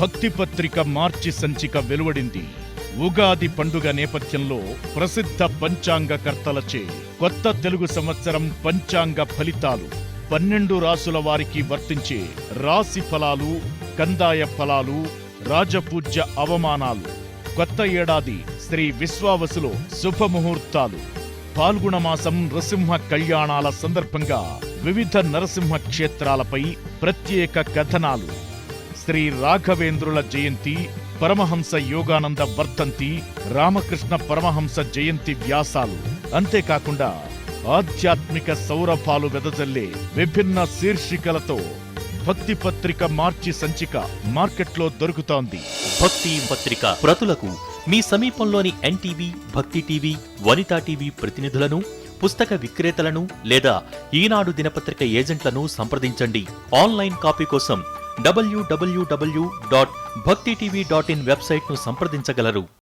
భక్తి పత్రిక మార్చి సంచిక వెలువడింది. ఉగాది పండుగ నేపథ్యంలో ప్రసిద్ధ పంచాంగకర్తలచే కొత్త తెలుగు సంవత్సరం పంచాంగ ఫలితాలు పన్నెండు రాసుల వారికి వర్తించే రాశి ఫలాలు కందాయ ఫలాలు రాజపూజ్య అవమానాలు. కొత్త ఏడాది శ్రీ విశ్వావసులో శుభముహూర్తాలు ఫాల్గుణ మాసం నరసింహ కళ్యాణాల సందర్భంగా వివిధ నరసింహ క్షేత్రాలపై ప్రత్యేక కథనాలు. శ్రీ రాఘవేంద్రుల జయంతి పరమహంస యోగానంద వర్ధంతి రామకృష్ణ పరమహంస జయంతి వ్యాసాలు. అంతేకాకుండా ఆధ్యాత్మిక సౌరభాలు వెదజల్లే విభిన్న శీర్షికలతో భక్తి పత్రిక మార్చి సంచిక మార్కెట్లో దొరుకుతోంది. భక్తి పత్రిక ప్రతులకు మీ సమీపంలోని ఎన్టీవీ భక్తి టీవీ వనితా టీవీ ప్రతినిధులను పుస్తక విక్రేతలను లేదా ఈనాడు దినపత్రిక ఏజెంట్లను సంప్రదించండి. ఆన్లైన్ కాపీ కోసం WWW dot Bhakti TV dot in వెబ్సైట్ను సంప్రదించగలరు.